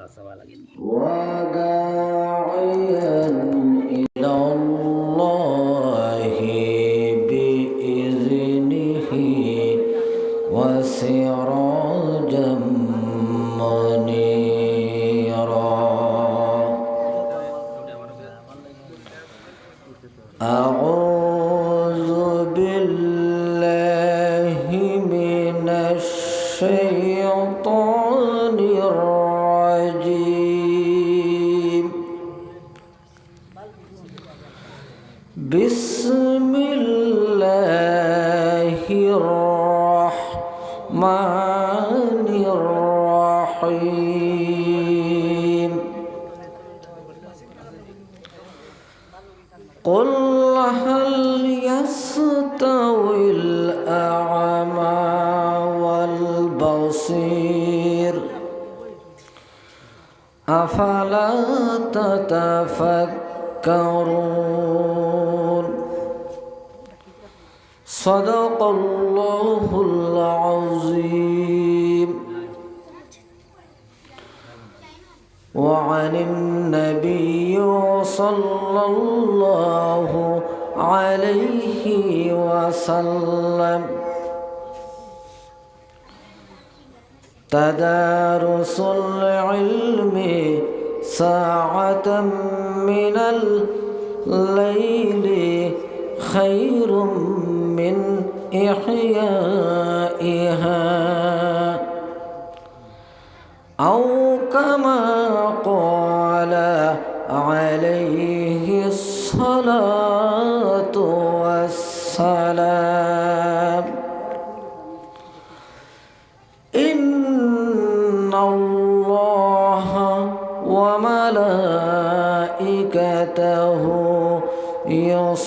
তা চাওয়া الرحيم. قل هل يستوي الأعمى والبصير؟ أفلا تتفكرون؟ صدق الله العظيم. وعن النبي صلى الله عليه وسلم. تدارس العلم ساعة من الليل خير من إحيائها.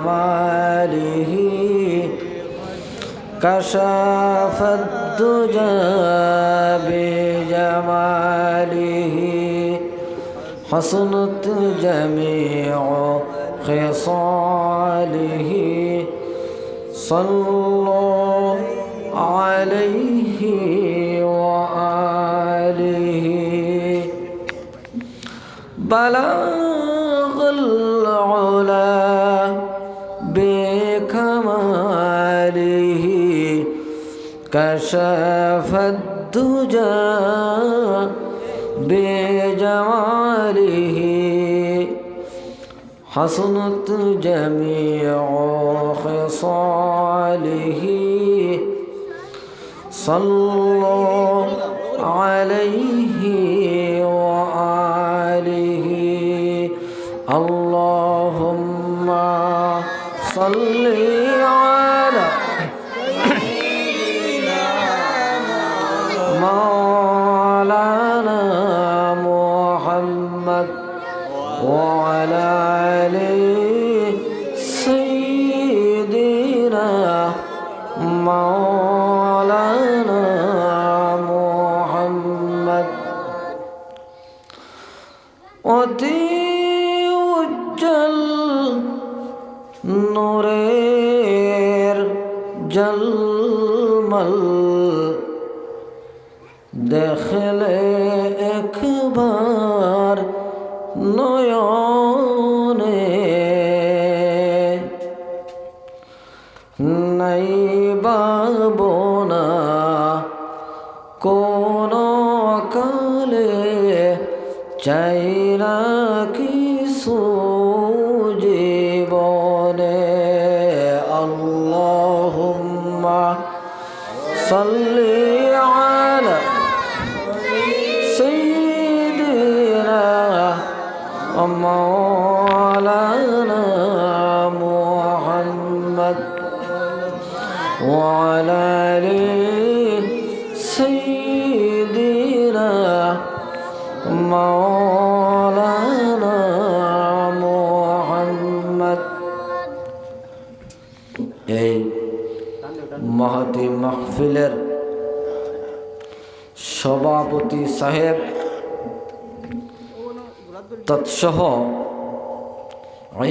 بكماله كشف الدجى بجماله حسنت جميع خصاله صلوا عليه وآله بلغ العلا كشف الدجى بجماله حسنت جميع خصاله صلوا عليه وآله اللهم صل على সভাপতি মাহফিলের সভাপতি সাহেব তৎসহ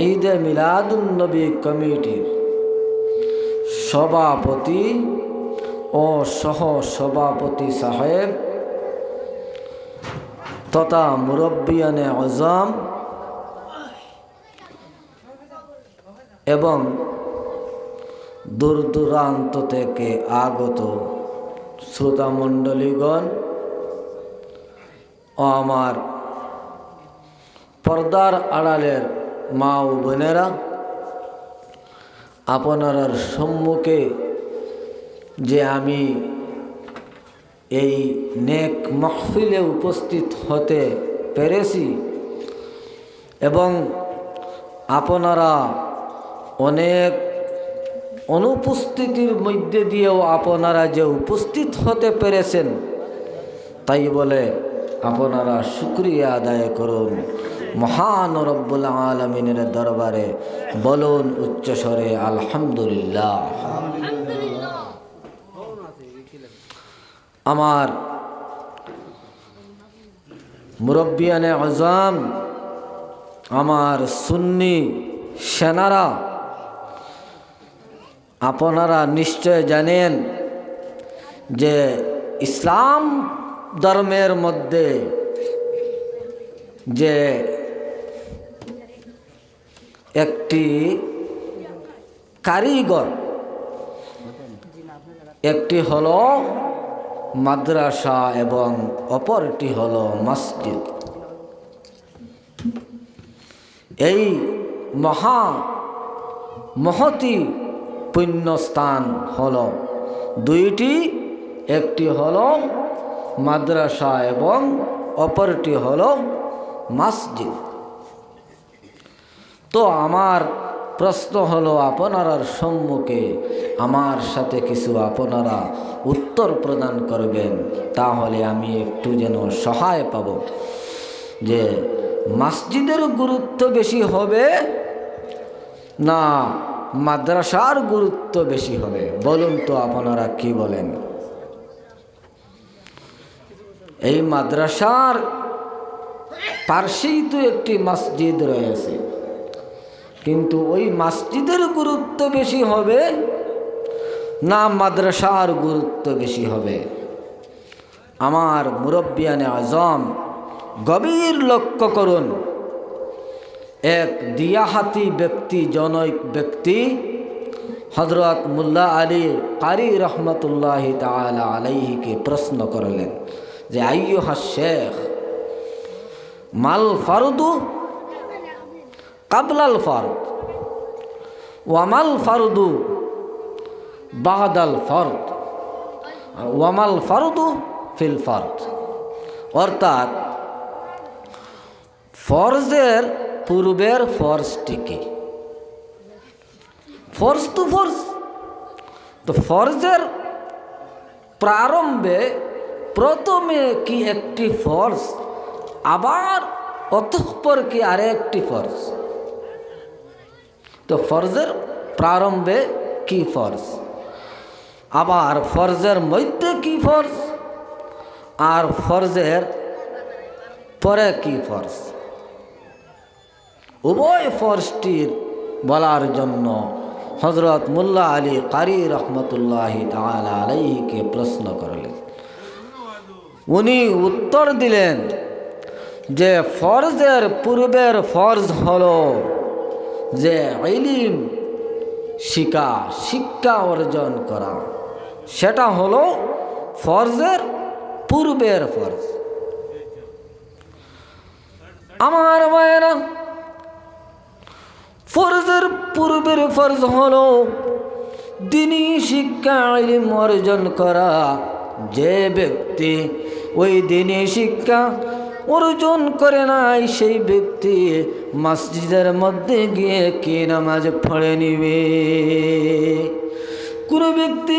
ঈদে মিলাদুলনবী কমিটির সভাপতি ও সহ সভাপতি সাহেব তথা মুরব্বিয়ানে আজম এবং দূর দূরান্ত থেকে আগত শ্রোতামণ্ডলীগণ, ও আমার পর্দার আড়ালের মা ও বোনেরা, আপনার সম্মুখে যে আমি এই নেক মহফিলে উপস্থিত হতে পেরেছি এবং আপনারা অনেক অনুপস্থিতির মধ্যে দিয়েও আপনারা যে উপস্থিত হতে পেরেছেন, তাই বলে আপনারা শুক্রিয়া আদায় করুন। মহান রব্বুল আলমিনের দরবারে বলুন উচ্চস্বরে আলহামদুলিল্লাহ। আমার মুরব্বিয়ানে আজাম আমার সুন্নি সেনারা আপনারা নিশ্চয় জানেন যে ইসলাম ধর্মের মধ্যে যে একটি কারিগর, একটি হলো মাদ্রাসা এবং অপরটি হলো মসজিদ। এই মহা মহতি পুণ্যস্থান হল। দুইটি, একটি হল মাদ্রাসা এবং অপরটি হল মসজিদ। তো আমার প্রশ্ন হলো আপনার সম্মুখে আমার সাথে কিছু আপনারা উত্তর প্রদান করবেন, তাহলে আমি একটু যেন সহায় পাব যে মসজিদের গুরুত্ব বেশি হবে না মাদ্রাসার গুরুত্ব বেশি হবে। বলুন তো আপনারা কি বলেন? এই মাদ্রাসার পার্শ্বেই তো একটি মসজিদ রয়েছে। কিন্তু ওই মসজিদের গুরুত্ব বেশি হবে না মাদ্রাসার গুরুত্ব বেশি হবে? আমার মুরব্বিয়ানে আজম গভীর লক্ষ্য করুন। এক দিয়াহাতি ব্যক্তি, জনৈক ব্যক্তি হজরত মুল্লা আলী কারি রহমতুল্লাহ তালা আলাইহিকে প্রশ্ন করলেন যে, আইয়ুহা শেখ, মাল ফারুদু কাবলাল ফারুদ? ওয়ামাল ফারুদু বাহাদাল ফরদ? ওয়ামাল ফারুদু ফিল ফরদ। অর্থাৎ, ফরজের পূর্বের ফরজটিকে ফরজ তো ফরজ তো ফরজের প্রারম্ভে প্রথমে কি একটি ফরজ আবার অতঃপর কি আরেকটি ফরজ তো ফরজের প্রারম্ভে কি ফরজ আবার ফরজের মধ্যে কি ফরজ আর ফরজের পরে কি ফরজ উভয় ফরজটির বলার জন্য হজরত মুল্লা আলী কারি রহমতুল্লাহ তালা আলাইকে প্রশ্ন করলেন। উনি উত্তর দিলেন যে ফরজের পূর্বের ফরজ হল যে ইলিম, শিকা, শিক্ষা অর্জন করা। সেটা হলো ফরজের পূর্বের ফরজ। আমার মায়েরা ফরজের পূর্বের ফরজ হল দিনই শিক্ষা, ইলিম অর্জন করা। যে ব্যক্তি ওই দিনই শিক্ষা অর্জন করে নাই, সেই ব্যক্তি মসজিদের মধ্যে গিয়ে কি নামাজ পড়ে নিবে? কোনো ব্যক্তি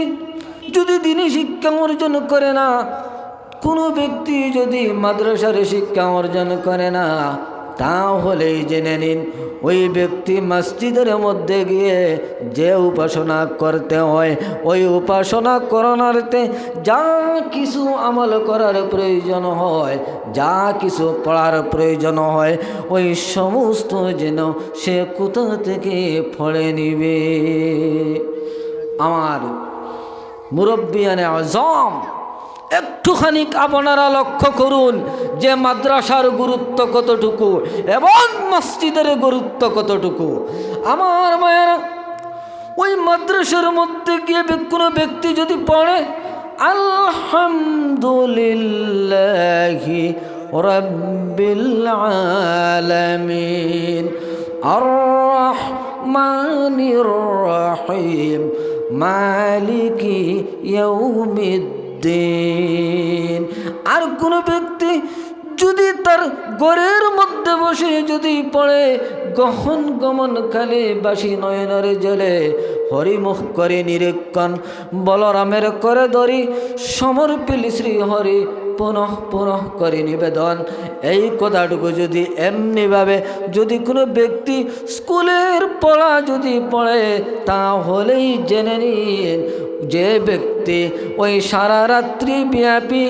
যদি দিনই শিক্ষা অর্জন করে না, কোনো ব্যক্তি যদি মাদ্রাসার শিক্ষা অর্জন করে না তাহলেই জেনে নিন, ওই ব্যক্তি মসজিদের মধ্যে গিয়ে যে উপাসনা করতে হয়, ওই উপাসনা করানোরতে যা কিছু আমল করার প্রয়োজন হয়, যা কিছু পড়ার প্রয়োজন হয়, ওই সমস্ত যেন সে কোথা থেকে ফলে নিবে। আমার মুরব্বিয়ানে আজম একটুখানি আপনারা লক্ষ্য করুন যে মাদ্রাসার গুরুত্ব কতটুকু এবং মসজিদের গুরুত্ব কতটুকু। আমার মায়েরা, ওই মাদ্রাসার মধ্যে গিয়ে কোনো ব্যক্তি যদি পড়ে, আলহামদুলিল্লাহি রব্বিল আলামিন রহিম, মালিকি ইয়াউমিদ্দিন আর কোনো ব্যক্তি যদি তার ঘরের মধ্যে বসে যদি পড়ে, গহন গমন কালে বাসি নয়নের জলে হরিমুখ করে নিরীক্ষণ, বলরামের করে ধরি সমর্পিল শ্রী হরি পুনঃ পুনঃ করে নিবেদন। এই কথাটুকু যদি এমনিভাবে যদি কোনো ব্যক্তি স্কুলের পড়া যদি পড়ে, তাহলেই জেনে নিন যে ব্যক্তি ওই সারা রাত্রি ব্যাপী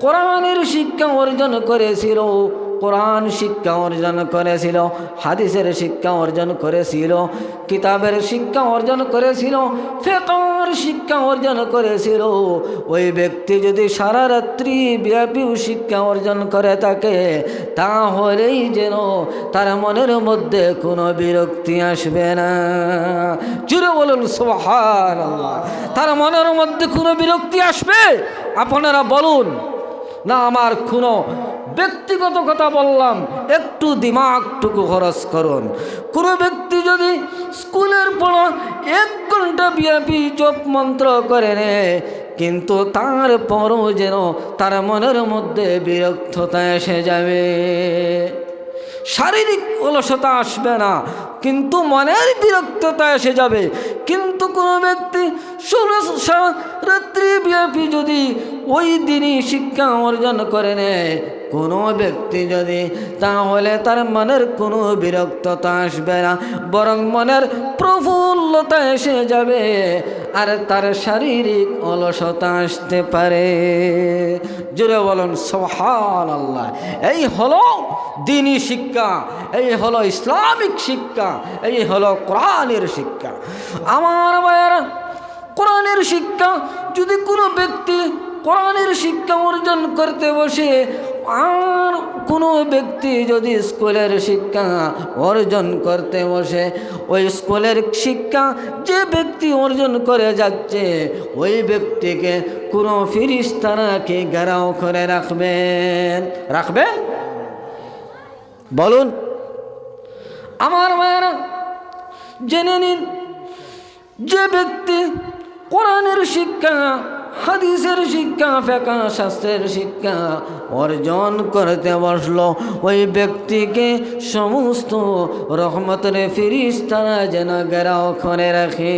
কোরআনের শিক্ষা অর্জন করেছিল কোরআন শিক্ষা অর্জন করেছিল, হাদিসের শিক্ষা অর্জন করেছিল, কিতাবের শিক্ষা অর্জন করেছিল ফেকর শিক্ষা অর্জন করেছিল। ওই ব্যক্তি যদি সারা রাত্রি ব্যাপীও শিক্ষা অর্জন করে থাকে, তাহলেই যেন তার মনের মধ্যে কোনো বিরক্তি আসবে না। জুড়ে বলুন সোহান তার মনের মধ্যে কোনো বিরক্তি আসবে? আপনারা বলুন, না আমার কোনো ব্যক্তিগত কথা বললাম, একটু দিমাগটুকু খরচ করুন। কোনো ব্যক্তি যদি স্কুলের পড়া এক ঘণ্টা ব্যাপী জপ মন্ত্র করে নেয় কিন্তু তারপরও যেন তার মনের মধ্যে বিরক্ততা এসে যাবে। শারীরিক অলসতা আসবে না, কিন্তু মনের বিরক্ততা এসে যাবে। কিন্তু কোনো ব্যক্তি ষোলো- সারা রাত্রি ব্যাপী যদি ওই দিনই শিক্ষা অর্জন করে নেয় কোনো ব্যক্তি যদি, তাহলে তার মনের কোনো বিরক্ততা আসবে না, বরং মনের প্রফুল্লতা এসে যাবে আর তার শারীরিক অলসতা আসতে পারে। জুড়ে বলুন সোহান আল্লাহ এই হলো দিনী শিক্ষা, এই হলো ইসলামিক শিক্ষা, এই হলো কোরআনের শিক্ষা। আমার মায়েরা কোরআনের শিক্ষা, যদি কোনো ব্যক্তি কোরআনের শিক্ষা অর্জন করতে বসে, আর কোনো ব্যক্তি যদি স্কুলের শিক্ষা অর্জন করতে বসে, ওই স্কুলের শিক্ষা যে ব্যক্তি অর্জন করে যাচ্ছে, ওই ব্যক্তিকে কোনো ফিরিস্তারাকে ঘেরাও করে রাখবেন। রাখবেন? বলুন। আমার মায়েরা, জেনে নিন, যে ব্যক্তি কোরআনের শিক্ষা, হাদিসের শিক্ষা ফেকা শাস্ত্রের শিক্ষা অর্জন করতে বসল। ওই ব্যক্তিকে সমস্ত রহমতের ফিরিস্তারা যেন গেরাও করে রাখে।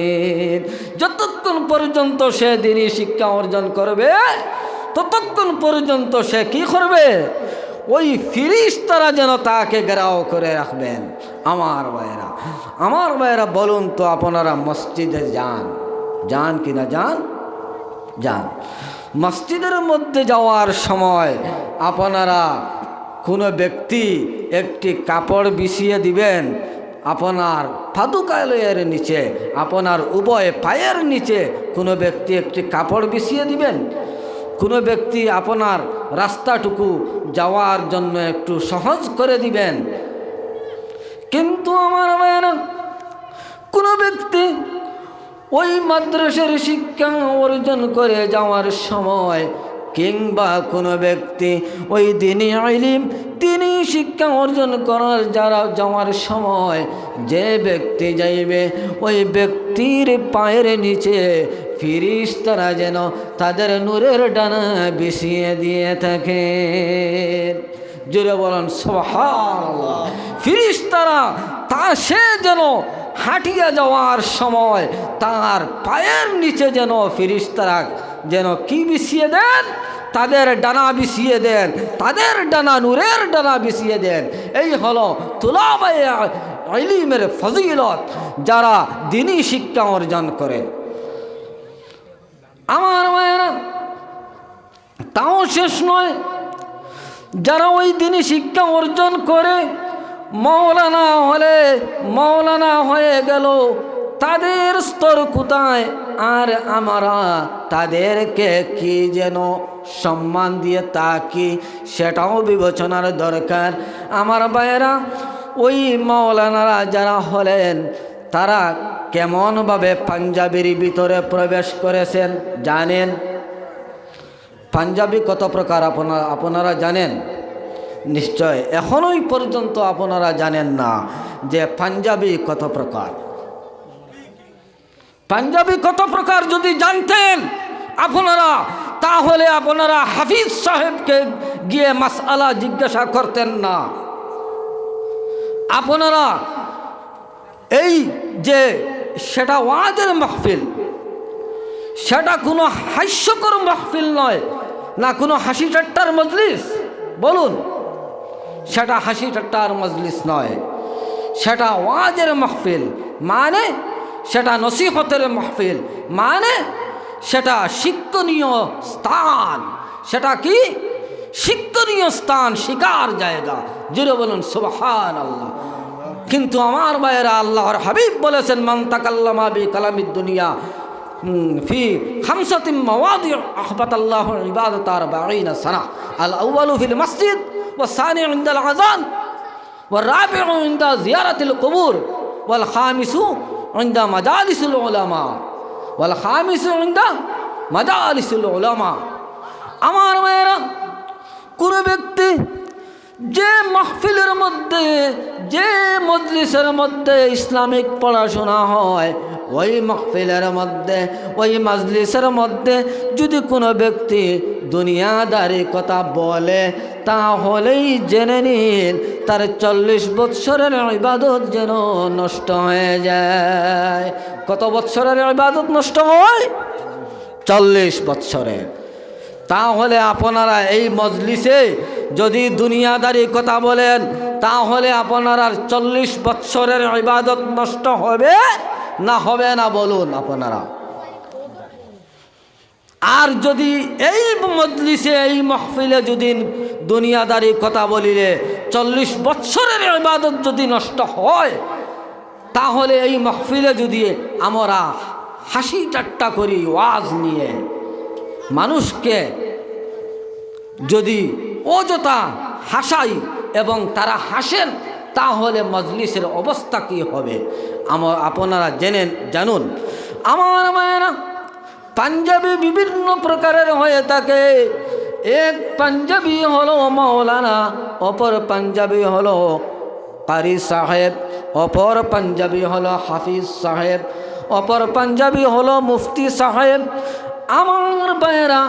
যতক্ষণ পর্যন্ত সে দিনই শিক্ষা অর্জন করবে, ততক্ষণ পর্যন্ত সে কি করবে? ওই ফিরিস তারা যেন তাকে গেরাও করে রাখবেন। আমার ভাইয়েরা আমার ভাইয়েরা, বলুন তো আপনারা মসজিদে যান। যান কি না যান? যান। মসজিদের মধ্যে যাওয়ার সময় আপনারা কোনো ব্যক্তি একটি কাপড় বিছিয়ে দিবেন, আপনার ফাদুকালয়ের নিচে, আপনার উভয় পায়ের নিচে কোনো ব্যক্তি একটি কাপড় বিছিয়ে দিবেন? কোনো ব্যক্তি আপনার রাস্তাটুকু যাওয়ার জন্য একটু সহজ করে দিবেন? কিন্তু আমার কোনো ব্যক্তি ওই মাদ্রাসার শিক্ষা অর্জন করে যাওয়ার সময় কিংবা কোনো ব্যক্তি ওই দিনই আইলিম, তিনি শিক্ষা অর্জন করার যারা যাওয়ার সময় যে ব্যক্তি যাইবে, ওই ব্যক্তির পায়ের নিচে ফিরিস তারা যেন তাদের নূরের ডানা বিছিয়ে দিয়ে থাকে। জুড়ে বলেন সোহান ফিরিস তারা তা সে যেন হাঁটিয়া যাওয়ার সময় তার পায়ের নিচে যেন ফিরিস্তারা যেন কি বিছিয়ে দেন? তাদের ডানা বিছিয়ে দেন, তাদের ডানা নূরের ডানা বিছিয়ে দেন। এই হলো তুলাবায় ফজিলত যারা দিনই শিক্ষা অর্জন করে। আমার মায়েরা, তাও শেষ নয়, যারা ওই দিনই শিক্ষা অর্জন করে মৌলানা হলে মৌলানা হয়ে গেল। তাদের স্তর কোথায়? আর আমরা তাদেরকে কি যেন সম্মান দিয়ে তা কি সেটাও বিবেচনার দরকার। আমার বাইরা ওই মৌলানারা যারা হলেন, তারা কেমনভাবে পাঞ্জাবির ভিতরে প্রবেশ করেছেন জানেন? পাঞ্জাবি কত প্রকার আপনারা আপনারা জানেন? নিশ্চয়। এখনোই পর্যন্ত আপনারা জানেন না যে পাঞ্জাবি কত প্রকার। পাঞ্জাবি কত প্রকার যদি জানতেন আপনারা, তাহলে আপনারা হাফিজ সাহেবকে গিয়ে মাসআলা জিজ্ঞাসা করতেন না। আপনারা এই যে সেটা ওয়াজের মাহফিল, সেটা কোনো হাস্যকর মাহফিল নয়, না কোনো হাসি ঠাট্টার মজলিস। বলুন। সেটা হাসি ঠাট্টার মজলিস নয়। সেটা ওয়াজের মাহফিল মানে সেটা নসিহতের মাহফিল মানে সেটা শিক্ষণীয় স্থান। সেটা কি? শিক্ষণীয় স্থান, শিকার জায়গা। জুড়ে বলুন সুবহান আল্লাহ কিন্তু আমার বাইরা আল্লাহর হাবিব বলেছেন, মান তাকাল্লামা বি কালামিদ দুনিয়া। في خمسة مواضع أحبط الله عبادة أربعين سنة الأول في المسجد والثاني عند الأذان والرابع عند زيارة القبور والخامس عند مجالس العلماء والخامس عند مجالس العلماء আমার মেয়েরা কোনো ব্যক্তি যে মাহফিলের মধ্যে, যে মজলিসের মধ্যে ইসলামিক পড়াশোনা হয়, ওই মাহফিলের মধ্যে, ওই মজলিসের মধ্যে যদি কোনো ব্যক্তি দুনিয়াদারি কথা বলে, তাহলেই জেনে নিন তার চল্লিশ বৎসরের ইবাদত যেন নষ্ট হয়ে যায়। কত বৎসরের ইবাদত নষ্ট হয়? চল্লিশ বৎসরের। তাহলে আপনারা এই মজলিসে যদি দুনিয়াদারি কথা বলেন, তাহলে আপনারা চল্লিশ বৎসরের ইবাদত নষ্ট হবে না হবে না বলুন আপনারা। আর যদি এই মজলিসে, এই মহফিলে যদি দুনিয়াদারি কথা বলিলে চল্লিশ বৎসরের ইবাদত যদি নষ্ট হয়, তাহলে এই মহফিলে যদি আমরা হাসি ঠাট্টা করি, ওয়াজ নিয়ে মানুষকে যদি অযথা হাসাই এবং তারা হাসেন, তাহলে মজলিসের অবস্থা কি হবে? আমার আপনারা জেনে জানুন। আমার মায়েরা, পাঞ্জাবি বিভিন্ন প্রকারের হয়ে থাকে। এক পাঞ্জাবি হলো মৌলানা অপর পাঞ্জাবি হলো কারি সাহেব, অপর পাঞ্জাবি হলো হাফিজ সাহেব, অপর পাঞ্জাবি হলো মুফতি সাহেব। আমার বাইরা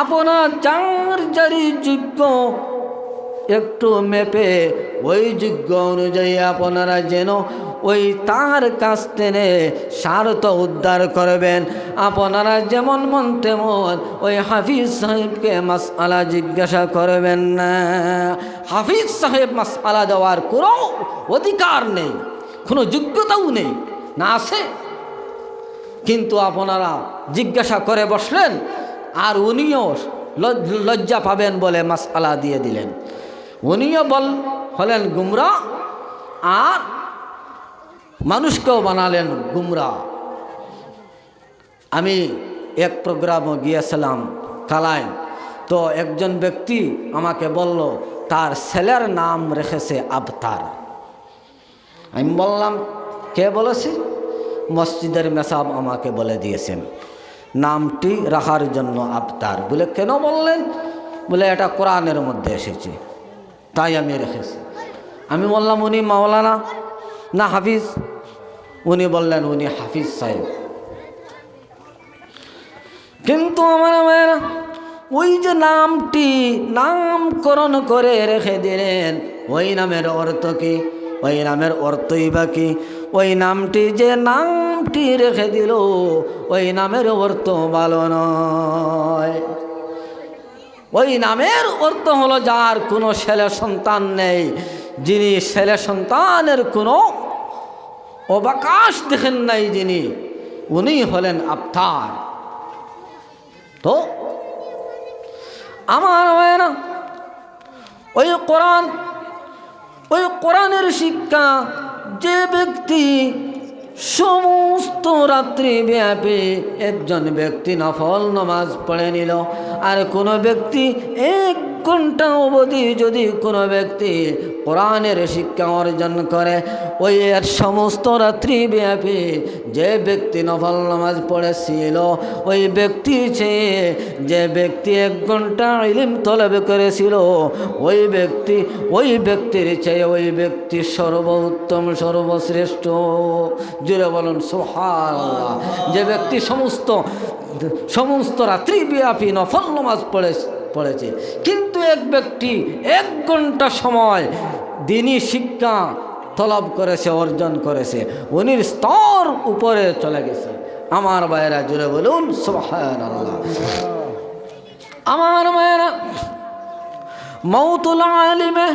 আপনার যার যারি যোগ্য একটু মেপে ওই যোগ্য অনুযায়ী আপনারা যেন ওই তার কাছ থেকে স্বার্থ উদ্ধার করবেন। আপনারা যেমন মন তেমন ওই হাফিজ সাহেবকে মাসআলা জিজ্ঞাসা করবেন না। হাফিজ সাহেব মাসআলা দেওয়ার কোনো অধিকার নেই, কোনো যোগ্যতাও নেই, না আছে। কিন্তু আপনারা জিজ্ঞাসা করে বসলেন আর উনিও লজ্জা পাবেন বলে মাসআলা দিয়ে দিলেন। উনিও বল, হলেন গুমরা, আর মানুষকেও বানালেন গুমরা। আমি এক প্রোগ্রামও গিয়েছিলাম কালাইন তো একজন ব্যক্তি আমাকে বলল, তার ছেলের নাম রেখেছে আবতার। আমি বললাম, কে বলেছে? মসজিদের মেসাব আমাকে বলে দিয়েছেন। নামটি রাখার জন্য আবতার বলে কেন বললেন? বলে এটা কোরআনের মধ্যে এসেছে। তাই আমি রেখেছি। আমি বললাম, উনি মাওলানা, না হাফিজ? উনি বললেন, উনি হাফিজ সাহেব। কিন্তু আমার মেয়েরা ওই যে নামটি, নামকরণ করে রেখে দিলেন। ওই নামের অর্থ কি? ওই নামের অর্থই বা কি? ওই নামটি যে নামটি রেখে দিল, ওই নামের অর্থ ভালো নয়। ওই নামের অর্থ হলো যার কোনো ছেলে সন্তান নেই, যিনি ছেলে সন্তানের কোনো অবকাশ দেখেন নাই যিনি, উনি হলেন আফতার তো আমার হয় না ওই কোরআন, ওই কোরআনের শিক্ষা যে ব্যক্তি সমস্ত রাত্রি ব্যাপী একজন ব্যক্তি নফল নমাজ পড়ে নিল। আর কোনো ব্যক্তি এক ঘণ্টা অবধি যদি কোনো ব্যক্তি কোরআনের শিক্ষা অর্জন করে, ওই এর সমস্ত রাত্রি ব্যাপী যে ব্যক্তি নফল নামাজ পড়েছিল, ওই ব্যক্তি চেয়ে যে ব্যক্তি এক ঘণ্টা ইলিম তলবে করেছিল, ওই ব্যক্তি, ওই ব্যক্তির চেয়ে ওই ব্যক্তি সর্বোত্তম, সর্বশ্রেষ্ঠ। জুড়ে বলুন সোহাল যে ব্যক্তি সমস্ত সমস্ত রাত্রি ব্যাপী নফল নামাজ পড়ে পড়েছে। কিন্তু এক ব্যক্তি এক ঘণ্টা সময় দিনই শিক্ষা তলব করেছে, অর্জন করেছে। উনির স্তর উপরে চলে গেছে। আমার ভাইয়েরা জুড়ে বলুন আল্লাহ আমার মায়েরা মৌতুল আলিমে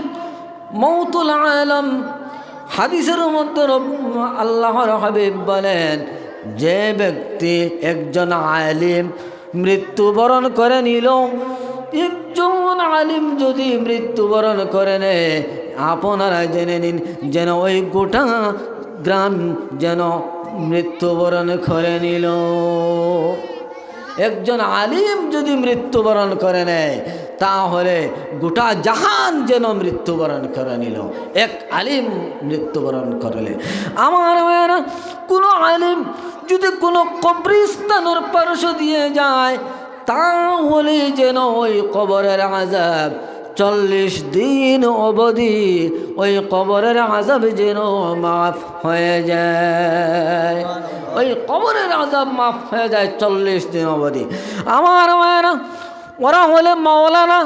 মৌতুল আলম হাদিসের মধ্যে আল্লাহর হাবিব বলেন, যে ব্যক্তি একজন আলিম মৃত্যুবরণ করে নিল একজন আলিম যদি মৃত্যুবরণ করে নেয়, আপনারা জেনে নিন যেন ওই গোটা গ্রাম যেন মৃত্যুবরণ করে নিল। একজন আলিম যদি মৃত্যুবরণ করে নেয়, তাহলে গোটা জাহান যেন মৃত্যুবরণ করে নিল। এক আলিম মৃত্যুবরণ করলে। আমার কোনো আলিম যদি কোনো কবরিস্তানের পার্শ্ব দিয়ে যায় তাহলে যেন ওই কবরের আজাব চল্লিশ দিন অবধি ওই কবরের আজাব যেন মাফ হয়ে যায়। ওই কবরের আজাব মাফ হয়ে যায় চল্লিশ দিন অবধি। আমার মায়েরা, ওরা হলে মাওলানা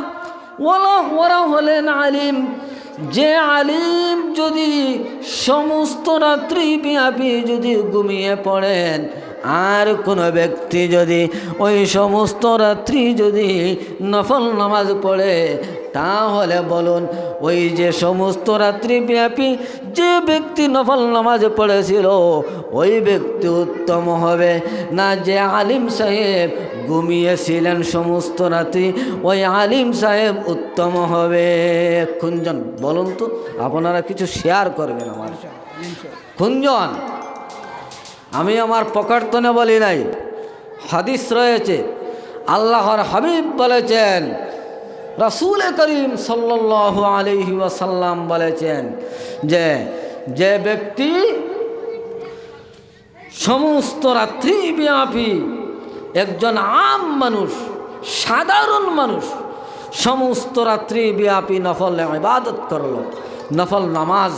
ওরা ওরা হলেন আলিম। যে আলিম যদি সমস্ত রাত্রি ব্যাপী যদি ঘুমিয়ে পড়েন আর কোনো ব্যক্তি যদি ওই সমস্ত রাত্রি যদি নফল নামাজ পড়ে, তাহলে বলুন, ওই যে সমস্ত রাত্রি ব্যাপী যে ব্যক্তি নফল নামাজ পড়েছিল, ওই ব্যক্তি উত্তম হবে। না যে আলিম সাহেব ঘুমিয়েছিলেন সমস্ত রাত্রি, ওই আলিম সাহেব উত্তম হবে। কুঞ্জন বলুন তো, আপনারা কিছু শেয়ার করবেন আমার কুঞ্জন আমি আমার পকারতনে বলি নাই। হাদিস রয়েছে, আল্লাহর হাবিব বলেছেন, রাসুল করিম সাল্লাহ আলহি ওয়াসাল্লাম বলেছেন যে যে ব্যক্তি সমস্ত রাত্রি ব্যাপী একজন আম মানুষ, সাধারণ মানুষ, সমস্ত রাত্রি ব্যাপী নফল ইবাদত করল, নফল নামাজ